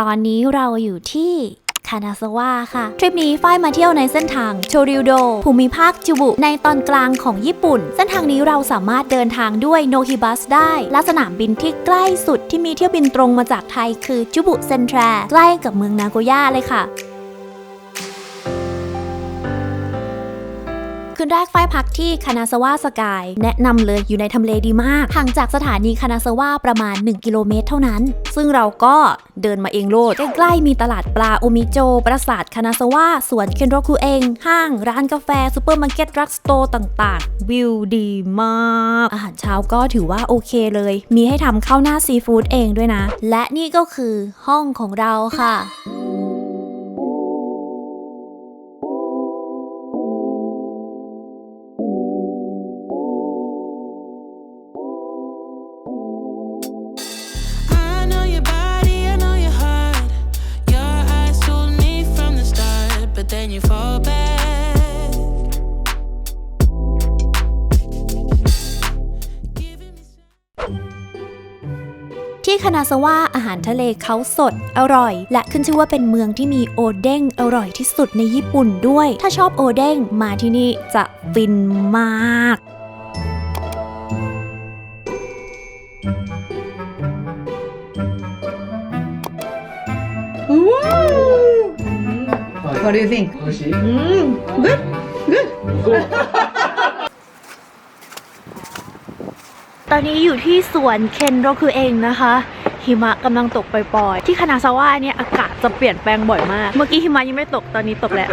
ตอนนี้เราอยู่ที่คานาซาวะค่ะ ทริปนี้ฝ้ายมาเที่ยวในเส้นทางโชริวโด ภูมิภาคจูบุ ในตอนกลางของญี่ปุ่น เส้นทางนี้เราสามารถเดินทางด้วยโนฮิบัสได้และสนามบินที่ใกล้สุดที่มีเที่ยวบินตรงมาจากไทยคือจูบุเซ็นทราใกล้กับเมืองนาโกย่าเลยค่ะ คืนแรกฝ้ายพักที่คานาซาวะสกาย แนะนำเลยอยู่ในทำเลดีมาก ห่างจากสถานีคานาซาวะประมาณ 1 กิโลเมตรเท่านั้น ซึ่งเราก็เดินมาเองโลด ใกล้ๆมีตลาดปลาโอมิโจ ปราสาทคานาซาวะสวนเคนโรคุเอง ห้าง ร้านกาแฟซูเปอร์มาร์เก็ตรักสโตร์ต่างๆ วิวดีมาก อาหารเช้าก็ถือว่าโอเคเลย มีให้ทำข้าวหน้าซีฟู้ดเองด้วยนะ และนี่ก็คือห้องของเราค่ะ ซาวะอาหารทะเลเขาสด อร่อย และขึ้นชื่อว่าเป็นเมืองที่มีโอเด้งอร่อยที่สุดในญี่ปุ่นด้วย ถ้าชอบโอเด้งมาที่นี่จะฟินมาก What do you think? 美味しい Mm, good, good. ตอนนี้อยู่ที่สวนเคนโรคุเองนะคะ หิมะกำลังตกปล่อยๆ ที่คานาซาวะเนี่ยอากาศจะเปลี่ยนแปลงบ่อยมาก เมื่อกี้หิมะยังไม่ตกตอนนี้ตกแล้ว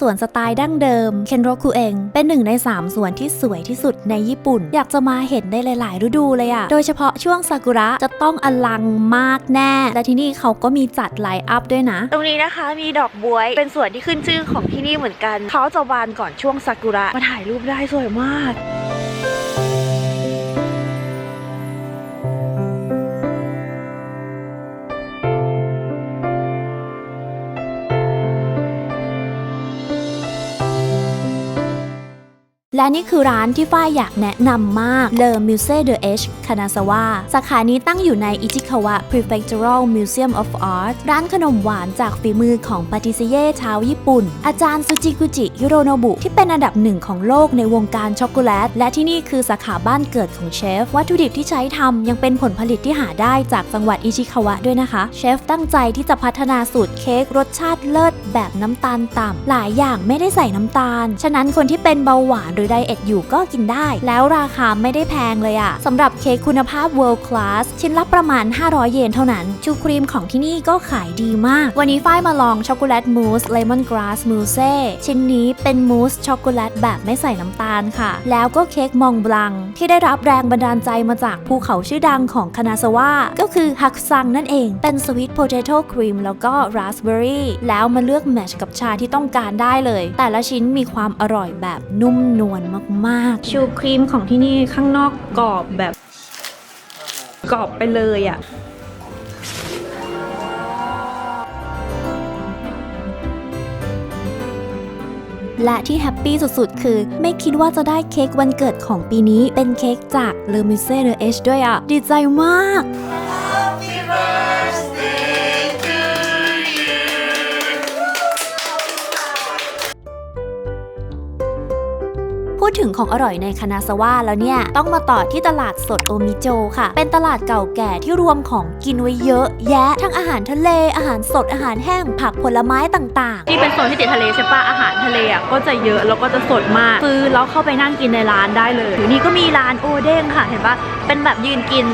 สวนสไตล์ดั้งเดิมเคนโรคุเองเป็นหนึ่งใน 3สวนที่สวยที่สุดในญี่ปุ่น อยากจะมาเห็นได้หลาย ๆ ฤดูเลยอะโดยเฉพาะช่วงซากุระจะต้องอลังมากแน่ และที่นี่เขาก็มีจัดไลน์อัพด้วยนะ ตรงนี้นะคะมีดอกบวย เป็นสวนที่ขึ้นชื่อของที่นี่เหมือนกัน เขาจะบานก่อนช่วงซากุระมาถ่ายรูปได้สวยมาก และนี่คือร้านที่ฝ้ายอยากแนะนำมาก Le Musée de H Kanazawa สาขานี้ตั้งอยู่ในอิจิคาวะ Prefectural Museum of Art ร้านขนมหวานจากฝีมือของปาติซิเย่ชาวญี่ปุ่น อาจารย์ซูจิกุจิฮิโรโนบุ ที่เป็นอันดับหนึ่งของโลกในวงการช็อกโกแลต และที่นี่คือสาขาบ้านเกิดของเชฟ วัตถุดิบที่ใช้ทำยังเป็นผลผลิตที่หาได้จากจังหวัดอิจิคาวะด้วยนะคะ เชฟตั้งใจที่จะพัฒนาสูตรเค้กรสชาติเลิศแบบน้ำตาลต่ำหลายอย่างไม่ได้ใส่น้ำตาล ฉะนั้นคนที่เป็นเบาหวานหรือไดเอทอยู่ก็กินได้ แล้วราคาไม่ได้แพงเลยอะสำหรับเค้กคุณภาพ world class ชิ้นละประมาณ 500 เยนเท่านั้น ชูครีมของที่นี่ก็ขายดีมาก วันนี้ฝ้ายมาลองช็อกโกแลตมูสเลมอนกราสมูเซ่ชิ้นนี้เป็นมูสช็อกโกแลตแบบไม่ใส่น้ำตาลค่ะ แล้วก็เค้กมองบลัง ที่ได้รับแรงบันดาลใจมาจากภูเขาชื่อดังของคานาซาวะก็คือฮักซังนั่นเอง เป็นสวีทโพเตโต้ครีมแล้วก็ราสเบอร์รี่แล้วมาเลือกแมทช์กับชาที่ต้องการได้เลย แต่ละชิ้นมีความอร่อยแบบนุ่มนวลมากๆ ชูครีมของที่นี่ข้างนอกกรอบแบบกรอบไปเลยอะ่ะและที่แฮปปี้สุดๆ คือ ไม่คิดว่าจะได้เค้กวันเกิดของปีนี้เป็นเค้กจาก Le Musée de H ด้วยอะ ดีใจมาก พูดถึงของอร่อยในคานาซาวะแล้วเนี่ย ต้องมาต่อที่ตลาดสดโอมิโจค่ะ เป็นตลาดเก่าแก่ที่รวมของกินไว้เยอะ แยะ ทั้งอาหารทะเล อาหารสดอาหารแห้ง ผักผลไม้ต่างๆที่เป็นโซนที่ติดทะเลใช่ปะอาหารทะเลอะก็จะเยอะแล้วก็จะสดมากซื้อแล้วเข้าไปนั่งกินในร้านได้เลยอยู่นี่ก็มีร้านโอเด้งค่ะเห็นปะเป็นแบบยืนกิน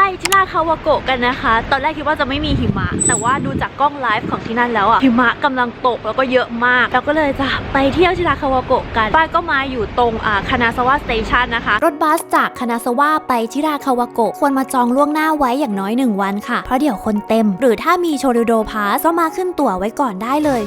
จะไปที่ราคาวาโกะกันนะคะ ตอนแรกคิดว่าจะไม่มีหิมะ แต่ว่าดูจากกล้องไลฟ์ของที่นั่นแล้วอะหิมะกำลังตกแล้วก็เยอะมาก เราก็เลยจะไปเที่ยวที่ราคาวาโกะกันป้ายก็มาอยู่ตรงอ่าคานาซาวะสเตชันนะคะ รถบัสจากคานาซาวะไปที่ราคาวาโกะควรมาจองล่วงหน้าไว้อย่างน้อย 1 วันค่ะ เพราะเดี๋ยวคนเต็ม หรือถ้ามีโชริโดพาสก็มาขึ้นตั๋วไว้ก่อนได้เลย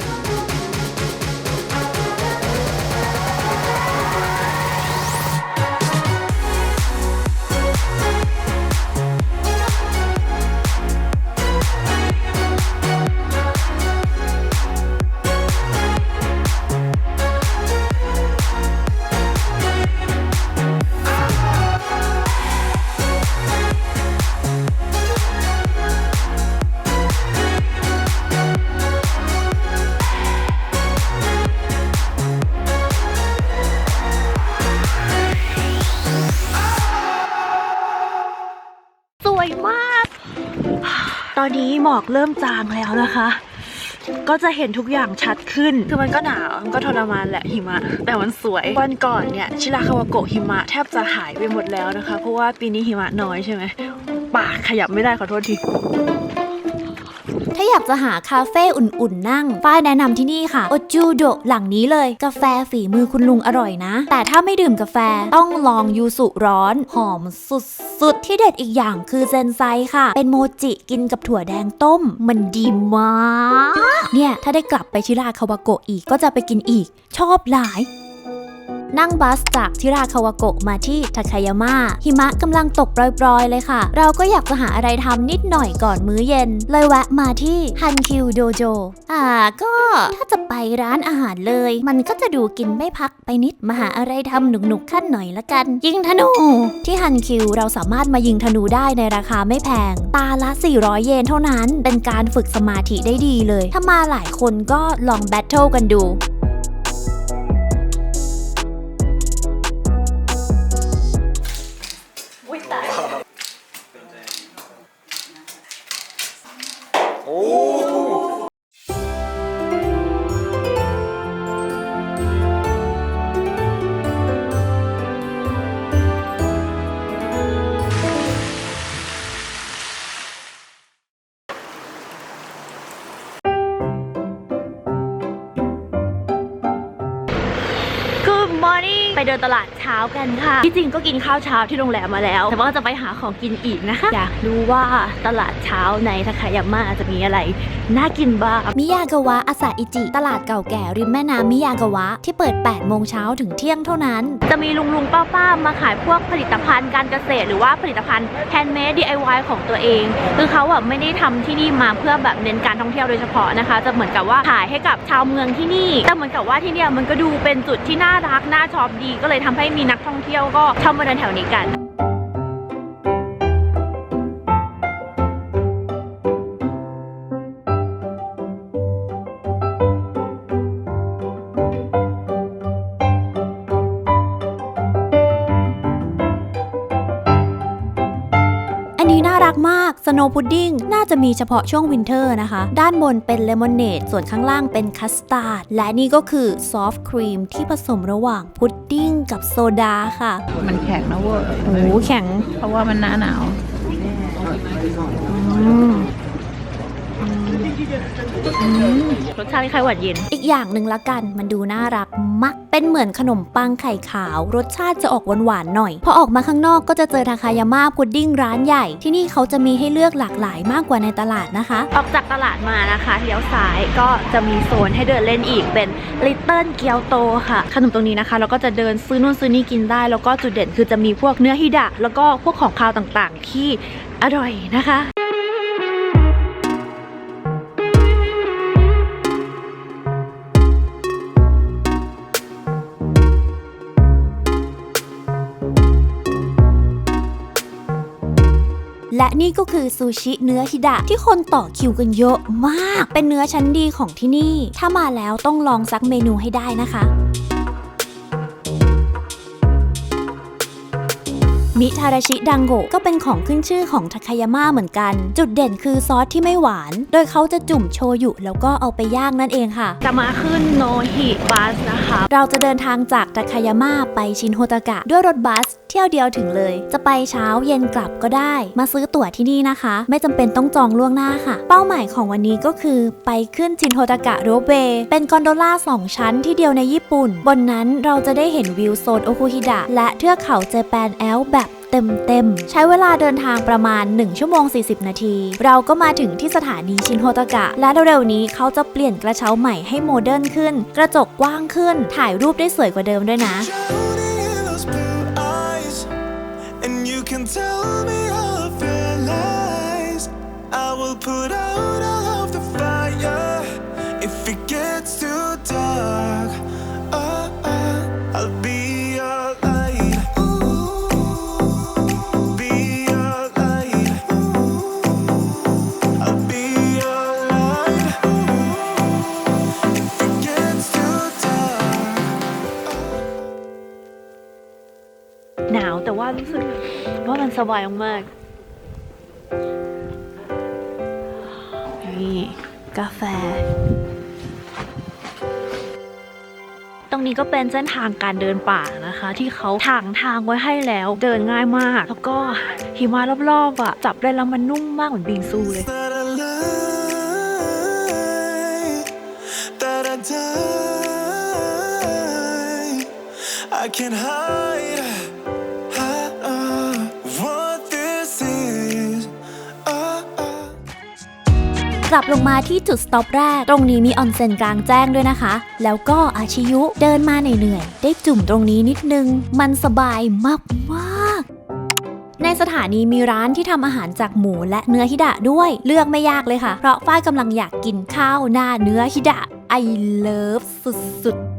หมอกเริ่มจางแล้วนะคะ ก็จะเห็นทุกอย่างชัดขึ้น คือมันก็หนาว มันก็ทรมานแหละหิมะ แต่มันสวย วันก่อนเนี่ย ชิราคาวาโกะหิมะแทบจะหายไปหมดแล้วนะคะ เพราะว่าปีนี้หิมะน้อยใช่ไหม ปากขยับไม่ได้ขอโทษทีาอยากจะหาคาเฟ่อุ่นๆนั่ง ฝ้ายแนะนำที่นี่ค่ะ โอจูโดหลังนี้เลย กาแฟฝีมือคุณลุงอร่อยนะ แต่ถ้าไม่ดื่มกาแฟต้องลองยูสุร้อน หอมสุดๆ ที่เด็ดอีกอย่างคือเซนไซค่ะ เป็นโมจิกินกับถั่วแดงต้ม มันดีมาก เนี่ย ถ้าได้กลับไปชิราคาวาโกะอีกก็จะไปกินอีก ชอบหลาย นั่งบัสจากทิราคาวาโกะมาที่ทาคายาม่าหิมะกำลังตกโปรยๆ เลยค่ะ เราก็อยากจะหาอะไรทำนิดหน่อยก่อนมื้อเย็น เลยแวะมาที่ฮันคิวโดโจอ่าก็ถ้าจะไปร้านอาหารเลย มันก็จะดูกินไม่พักไปนิดมาหาอะไรทำหนุกๆขั้นหน่อยละกัน ยิงธนู ที่ฮันคิวเราสามารถมายิงธนูได้ในราคาไม่แพง ตาละ 400 เยนเท่านั้น เป็นการฝึกสมาธิได้ดีเลย ถ้ามาหลายคนก็ลองแบทเทิลกันดู ตลาดเช้า กันค่ะ ที่จริงก็กินข้าวเช้าที่โรงแรมมาแล้ว แต่ว่าจะไปหาของกินอีกนะคะ อยากรู้ว่าตลาดเช้าในทาคายาม่าจะมีอะไรน่ากินบ้าง มิยากาวะอาซาอิจิ ตลาดเก่าแก่ริมแม่น้ำมิยากาวะ ที่เปิด 8 โมงเช้าถึงเที่ยงเท่านั้น จะมีลุงลุงป้าป้ามาขายพวกผลิตภัณฑ์การเกษตร หรือว่าผลิตภัณฑ์แฮนด์เมด DIY ของตัวเอง คือเขาแบบไม่ได้ทำที่นี่มาเพื่อแบบเน้นการท่องเที่ยวโดยเฉพาะนะคะ จะเหมือนกับว่าขายให้กับชาวเมืองที่นี่ แต่เหมือนกับว่าที่เนี่ยมันก็ดูเป็นจุดที่น่ารักน่าชอบดี ก็เลยทำให้มีนักท่องเที่ยวก็ชอบมาเดินแถวนี้กันอัน นว์พุดดิ้งน่าจะมีเฉพาะช่วงวินเทอร์นะคะ ด้านบนเป็นเลมอนเนดส่วนข้างล่างเป็นคัสตาร์ดและนี่ก็คือซอฟต์ครีมที่ผสมระหว่างพุดดิ้งกับโซดาค่ะ มันแข็งนะเว้ยโอ้โหแข็ง เพราะว่ามันหน้าหนาว รสชาติคล้ายๆหวานเย็น อีกอย่างหนึ่งละกัน มันดูน่ารักมาก เป็นเหมือนขนมปังไข่ขาว รสชาติจะออกหวานๆหน่อย พอออกมาข้างนอกก็จะเจอทาคายาม่าพุดดิ้งร้านใหญ่ ที่นี่เขาจะมีให้เลือกหลากหลายมากกว่าในตลาดนะคะ ออกจากตลาดมานะคะเลี้ยวซ้ายก็จะมีโซนให้เดินเล่นอีกเป็นลิตเติ้ลเกียวโตค่ะ ขนมตรงนี้นะคะเราก็จะเดินซื้อนู่นซื้อนี่กินได้ แล้วก็จุดเด่นคือจะมีพวกเนื้อฮิดะแล้วก็พวกของคาวต่างๆ ที่อร่อยนะคะ และนี่ก็คือซูชิเนื้อฮิดะที่คนต่อคิวกันเยอะมาก เป็นเนื้อชั้นดีของที่นี่ ถ้ามาแล้วต้องลองซักเมนูให้ได้นะคะมิทาราชิดังโกะก็เป็นของขึ้นชื่อของทาคายาม่าเหมือนกัน จุดเด่นคือซอสที่ไม่หวาน โดยเขาจะจุ่มโชยุแล้วก็เอาไปย่างนั่นเองค่ะ จะมาขึ้นโนฮิบัสนะคะ เราจะเดินทางจากทาคายาม่าไปชินโฮตากะ ด้วยรถบัส เที่ยวเดียวถึงเลย จะไปเช้าเย็นกลับก็ได้ มาซื้อตั๋วที่นี่นะคะ ไม่จำเป็นต้องจองล่วงหน้าค่ะ เป้าหมายของวันนี้ก็คือ ไปขึ้นชินโฮตากะโรเบเป็นกอนโดล่าสองชั้นที่เดียวในญี่ปุ่น บนนั้นเราจะได้เห็นวิวโซนโอคุฮิดะและเทือกเขาเจแปนแอลแบบเต็มๆ ใช้เวลาเดินทางประมาณ 1 ชั่วโมง 40 นาที เราก็มาถึงที่สถานีชินโฮตากะ และเร็วๆนี้เขาจะเปลี่ยนกระเช้าใหม่ให้โมเดิร์นขึ้น กระจกกว้างขึ้น ถ่ายรูปได้สวยกว่าเดิมด้วยนะ put out all of the fire if it gets too dark. Oh, oh, I'll be your light. Be your light. I'll be your light. If it gets too dark. หนาวแต่ว่ารู้สึกว่ามันสบายมาก กาแฟ ตรงนี้ก็เป็นเส้นทางการเดินป่านะคะ ที่เขาถางทางไว้ให้แล้วเดินง่ายมาก แล้วก็หิมะรอบๆอะจับได้แล้วมันนุ่มมากเหมือนบิงซูเลย That I lie, that I die. I can't hide, hide กลับลงมาที่จุดสต็อปแรก ตรงนี้มีออนเซ็นกลางแจ้งด้วยนะคะ แล้วก็อาชิยุเดินมาเหนื่อยๆได้จุ่มตรงนี้นิดนึง มันสบายมากมากๆในสถานีมีร้านที่ทำอาหารจากหมูและเนื้อฮิดะด้วย เลือกไม่ยากเลยค่ะ เพราะฝ้ายกำลังอยากกินข้าวหน้าเนื้อฮิดะ I love สุดๆ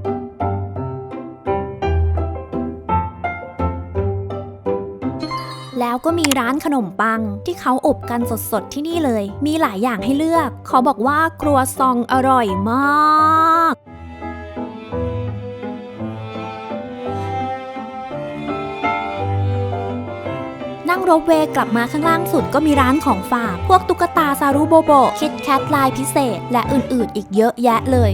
แล้วก็มีร้านขนมปัง ที่เขาอบกันสดๆที่นี่เลย มีหลายอย่างให้เลือกขาบอกว่าครัวซองอร่อยมากนั่งรถเวย์กลับมาข้างล่างสุดก็มีร้านของฝาก พวกตุ๊กตาซารุโบโบ คิดแคทลายพิเศษ และอื่นๆ อีกเยอะแยะเลย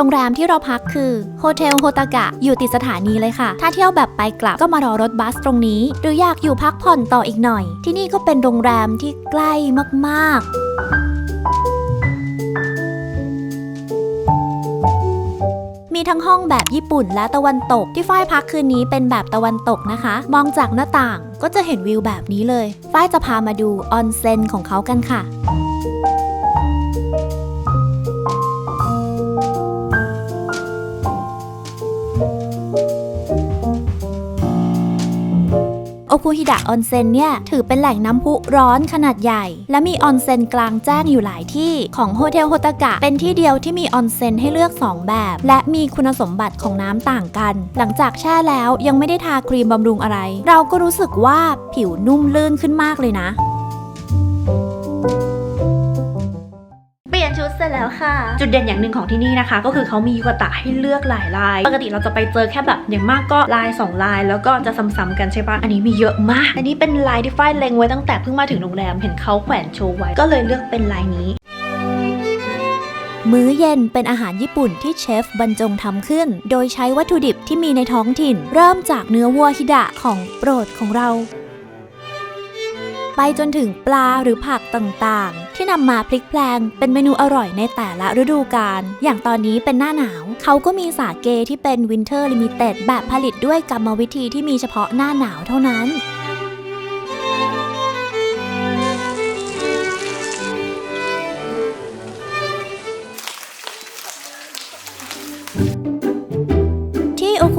รงแรมที่เราพักคือโฮเทลโฮตากะอยู่ติดสถานีเลยค่ะ ถ้าเที่ยวแบบไปกลับก็มารอรถบัสตรงนี้ หรืออยากอยู่พักผ่อนต่ออีกหน่อย ที่นี่ก็เป็นโรงแรมที่ใกล้มากๆมีทั้งห้องแบบญี่ปุ่นและตะวันตก ที่ฝ้ายพักคืนนี้เป็นแบบตะวันตกนะคะ มองจากหน้าต่างก็จะเห็นวิวแบบนี้เลยฝ้ายจะพามาดูออนเซ็นของเขากันค่ะ โอคุฮิดะออนเซ็นเนี่ย ถือเป็นแหล่งน้ำพุร้อนขนาดใหญ่ และมีออนเซ็นกลางแจ้งอยู่หลายที่ของโฮเทลโฮตากะ เป็นที่เดียวที่มีออนเซ็นให้เลือก 2 แบบ และมีคุณสมบัติของน้ำต่างกัน หลังจากแช่แล้วยังไม่ได้ทาครีมบำรุงอะไร เราก็รู้สึกว่าผิวนุ่มลื่นขึ้นมากเลยนะ แล้วค่ะ จุดเด่นอย่างหนึ่งของที่นี่นะคะ ก็คือเขามียูกะตะให้เลือกหลายลาย ปกติเราจะไปเจอแค่แบบอย่างมากก็ลาย 2 ลาย แล้วก็จะซ้ำๆกันใช่ปะอันนี้มีเยอะมาก อันนี้เป็นลายที่ฝ้ายเล็งไว้ตั้งแต่เพิ่งมาถึงโรงแรมเห็นเขาแขวนโชว์ไว้ก็เลยเลือกเป็นลายนี้มื้อเย็นเป็นอาหารญี่ปุ่นที่เชฟบรรจงทำขึ้น โดยใช้วัตถุดิบที่มีในท้องถิ่น เริ่มจากเนื้อวัวฮิดะของโปรดของเรา ไปจนถึงปลาหรือผักต่างๆ ที่นำมาพลิกแปลง เป็นเมนูอร่อยในแต่ละฤดูกาลอย่างตอนนี้เป็นหน้าหนาว เขาก็มีสาเกที่เป็นวินเทอร์ลิมิเต็ดแบบผลิตด้วยกรรมวิธีที่มีเฉพาะหน้าหนาวเท่านั้น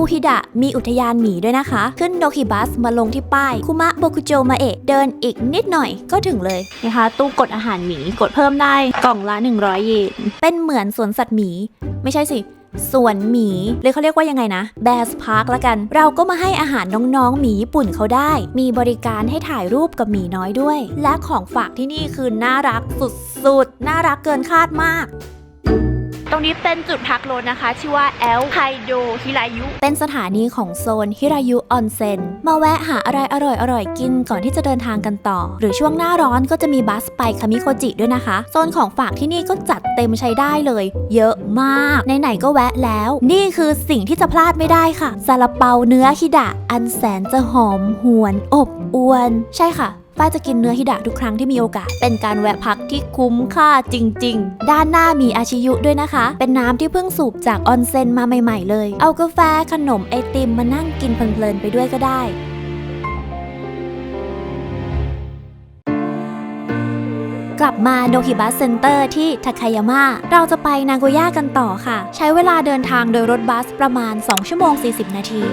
คุฮิดะมีอุทยานหมีด้วยนะคะ ขึ้นโดคิบัสมาลงที่ป้ายคุมะโบคุโจมาเอะเดินอีกนิดหน่อยก็ถึงเลยนะคะ ตู้กดอาหารหมีกดเพิ่มได้กล่องละ 100 เยนเป็นเหมือนสวนสัตว์หมี ไม่ใช่สิสวนหมีหรือเขาเรียกว่ายังไงนะ b บ a r s Park ละกัน เราก็มาให้อาหารน้องๆ หมีญี่ปุ่นเขาได้ มีบริการให้ถ่ายรูปกับหมีน้อยด้วย และของฝากที่นี่คือน่ารักสุดๆ น่ารักเกินคาดมาก ตรงนี้เป็นจุดพักรถนะคะ ชื่อว่าแอลไคโดฮิรายุ เป็นสถานีของโซนฮิรายุออนเซ็นมาแวะหาอะไรอร่อยๆกินก่อนที่จะเดินทางกันต่อ หรือช่วงหน้าร้อนก็จะมีบัสไปคามิโคจิด้วยนะคะ โซนของฝากที่นี่ก็จัดเต็มใช้ได้เลย เยอะมากไหนๆก็แวะแล้ว นี่คือสิ่งที่จะพลาดไม่ได้ค่ะซาลาเปาเนื้อฮิดะอันแสนจะหอมหวนอบอวน ใช่ค่ะ ฝ้าจะกินเนื้อฮิดะทุกครั้งที่มีโอกาส เป็นการแวะพักที่คุ้มค่าจริง ๆ ด้านหน้ามีอาชิยุด้วยนะคะ เป็นน้ำที่เพิ่งสูบจากออนเซ็นมาใหม่ ๆ เลย เอากาแฟขนมไอติมมานั่งกินเพลินๆไปด้วยก็ได้กลับมาโดคิบัสเซ็นเตอร์ที่ทาคายาม่าเราจะไปนางโกย่ากันต่อค่ะ ใช้เวลาเดินทางโดยรถบัสประมาณ 2 ชั่วโมง 40 นาที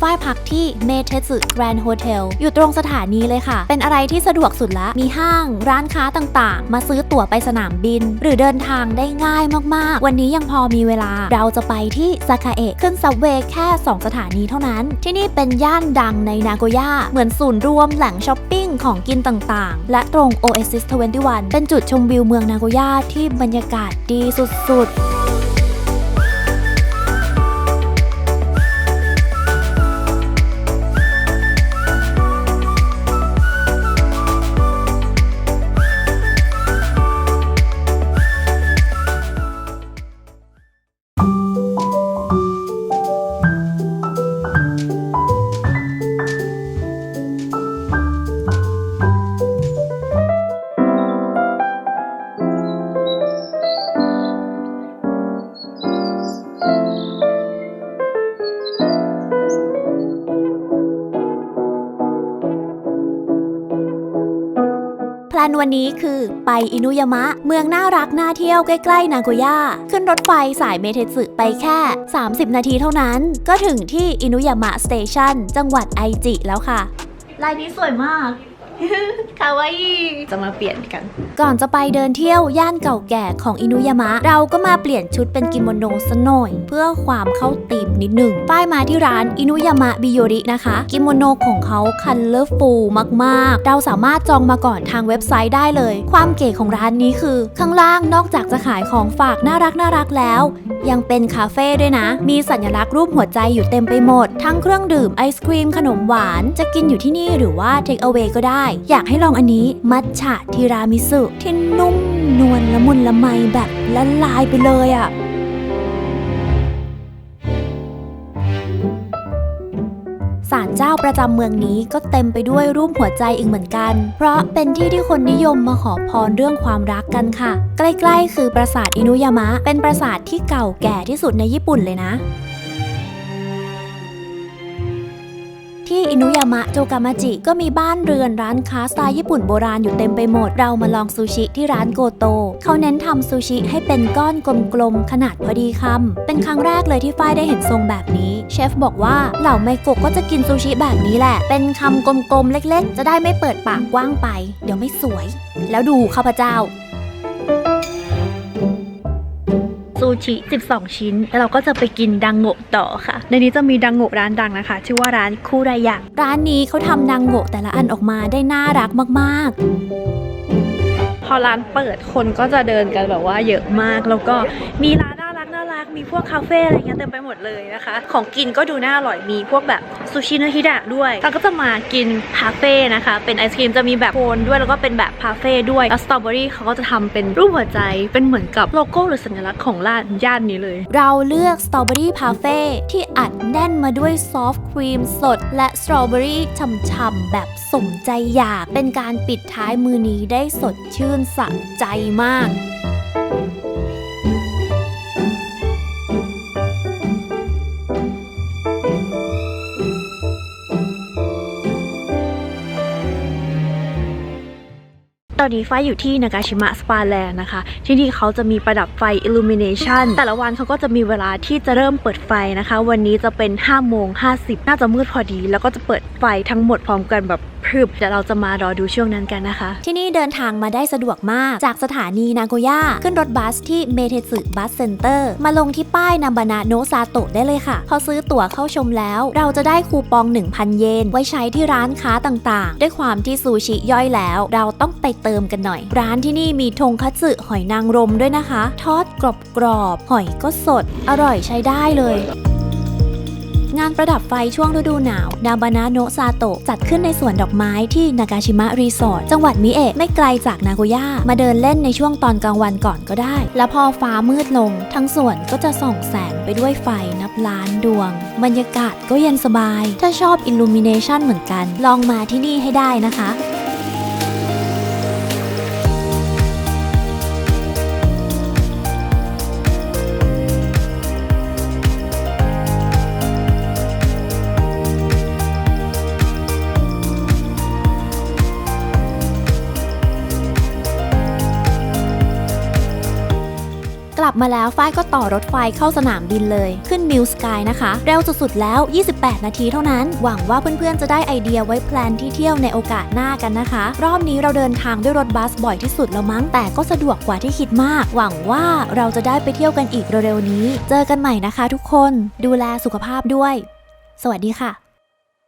ฝ้ายพักที่เมเทสึแกรนด์โฮเทลอยู่ตรงสถานีเลยค่ะ เป็นอะไรที่สะดวกสุดละ มีห้าง ร้านค้าต่างๆ มาซื้อตั๋วไปสนามบิน หรือเดินทางได้ง่ายมากๆ วันนี้ยังพอมีเวลา เราจะไปที่ซาคาเอะขึ้นซับเวย์แค่ 2 สถานีเท่านั้น ที่นี่เป็นย่านดังในนาโกย่า เหมือนศูนย์รวมแหล่งช้อปปิ้งของกินต่างๆ และตรง Oasis 21 เป็นจุดชมวิวเมืองนาโกย่าที่บรรยากาศดีสุดๆ แพลนวันนี้คือไปอินุยามะ เมืองน่ารักน่าเที่ยวใกล้ๆ นาโกย่า ขึ้นรถไฟสายเมเทสึไปแค่ 30 นาทีเท่านั้น ก็ถึงที่อินุยามะสเตชันจังหวัดไอจิแล้วค่ะ ลายนี้สวยมาก คาวาอิจะมาเปลี่ยนกัน ก่อนจะไปเดินเที่ยวย่านเก่าแก่ของอินุยามะ เราก็มาเปลี่ยนชุดเป็นกิโมโนซะหน่อย เพื่อความเข้าธีมนิดหนึ่ง ป้ายมาที่ร้านอินุยามะบิโยรินะคะ กิโมโนของเขาคันเลอร์ฟูมากๆ เราสามารถจองมาก่อนทางเว็บไซต์ได้เลย ความเก๋ของร้านนี้คือ ข้างล่างนอกจากจะขายของฝากน่ารักน่ารักแล้ว ยังเป็นคาเฟ่ด้วยนะ มีสัญลักษณ์รูปหัวใจอยู่เต็มไปหมด ทั้งเครื่องดื่มไอศครีมขนมหวาน จะกินอยู่ที่นี่หรือว่าเทคเอาไว้ก็ได้ อยากให้ลองอันนี้ มัทฉะทีรามิสุที่นุ่มนวลละมุนละไมแบบละลายไปเลยอะ่ะ ศาลเจ้าประจำเมืองนี้ก็เต็มไปด้วยรูปหัวใจอีกเหมือนกัน เพราะเป็นที่ที่คนนิยมมาขอพรเรื่องความรักกันค่ะ ใกล้ๆ คือปราสาทอินุยามะ เป็นปราสาทที่เก่าแก่ที่สุดในญี่ปุ่นเลยนะ ที่อินุยามะโจกามาจิ ก็มีบ้านเรือนร้านค้าสไตล์ญี่ปุ่นโบราณอยู่เต็มไปหมด เรามาลองซูชิที่ร้านโกโต เขาเน้นทำซูชิให้เป็นก้อนกลมๆ ขนาดพอดีคำเป็นครั้งแรกเลยที่ฝ้ายได้เห็นทรงแบบนี้ เชฟบอกว่าเหล่าไมโกะก็จะกินซูชิแบบนี้แหละ เป็นคำกลมๆ เล็กๆ จะได้ไม่เปิดปากกว้างไป เดี๋ยวไม่สวย แล้วดูข้าพเจ้า ซูชิ 12 ชิ้น แล้วเราก็จะไปกินดังโงะต่อค่ะ ในนี้จะมีดังโงะร้านดังนะคะ ชื่อว่าร้านคูรายะร้านนี้เขาทำดังโงะแต่ละอันออกมาได้น่ารักมากๆ พอร้านเปิดคนก็จะเดินกันแบบว่าเยอะมาก แล้วก็มีร้าน มีพวกคาเฟ่อะไรเงี้ยเต็มไปหมดเลยนะคะ ของกินก็ดูน่าอร่อยมีพวกแบบซูชิเนฮิดะด้วยเราก็จะมากินพาเฟ่นะคะ เป็นไอศครีมจะมีแบบโคนด้วยแล้วก็เป็นแบบพาเฟ่ด้วยแล้วสตรอเบอรี่เขาก็จะทำเป็นรูปหัวใจเป็นเหมือนกับโลโก้หรือสัญลักษณ์ของร้านย่านนี้เลย เราเลือกสตรอเบอรี่พาเฟ่ที่อัดแน่นมาด้วยซอฟต์ครีมสด และสตรอเบอรี่ฉ่ำๆแบบสมใจอยากเป็นการปิดท้ายมือนี้ได้สดชื่นสะใจมาก อนนี้ไฟอยู่ที่นากาชิมะสปาแลนด์นะคะ ที่นี่เขาจะมีประดับไฟอิลูมิเนชันแต่ละวันเขาก็จะมีเวลาที่จะเริ่มเปิดไฟนะคะ วันนี้จะเป็น5โมงห้น่าจะมืดพอดี แล้วก็จะเปิดไฟทั้งหมดพร้อมกันแบบ พรึบเดี๋ยวเราจะมารอดูช่วงนั้นกันนะคะ ที่นี่เดินทางมาได้สะดวกมากจากสถานีนาโกย่าขึ้นรถบัสที่เมเทสึบัสเซ็นเตอร์มาลงที่ป้ายนาบานาโนซาโตะได้เลยค่ะ พอซื้อตั๋วเข้าชมแล้ว เราจะได้คูปอง 1,000 เยน ไว้ใช้ที่ร้านค้าต่างๆ ด้วยความที่ซูชิย่อยแล้ว เราต้องไปเติมกันหน่อย ร้านที่นี่มีทงคัตสึหอยนางรมด้วยนะคะ ทอดกรอบๆหอยก็สด อร่อยใช้ได้เลย งานประดับไฟช่วงฤดูหนาวนาบานาโนซาโตะจัดขึ้นในสวนดอกไม้ที่นากาชิมะรีสอร์ทจังหวัดมิเอะไม่ไกลจากนาโกย่ามาเดินเล่นในช่วงตอนกลางวันก่อนก็ได้ แล้วพอฟ้ามืดลง ทั้งสวนก็จะส่องแสงไปด้วยไฟนับล้านดวง บรรยากาศก็เย็นสบาย ถ้าชอบอิลลูมิเนชันเหมือนกัน ลองมาที่นี่ให้ได้นะคะ มาแล้วฝ้ายก็ต่อรถไฟเข้าสนามบินเลยขึ้นมิวสกายนะคะ เร็วสุดๆแล้ว 28 นาทีเท่านั้น หวังว่าเพื่อนๆ จะได้ไอเดียไว้แพลนที่เที่ยวในโอกาสหน้ากันนะคะ รอบนี้เราเดินทางด้วยรถบัสบ่อยที่สุดแล้วมั้งแต่ก็สะดวกกว่าที่คิดมาก หวังว่าเราจะได้ไปเที่ยวกันอีกเร็วๆนี้ เจอกันใหม่นะคะ ทุกคนดูแลสุขภาพด้วย สวัสดีค่ะ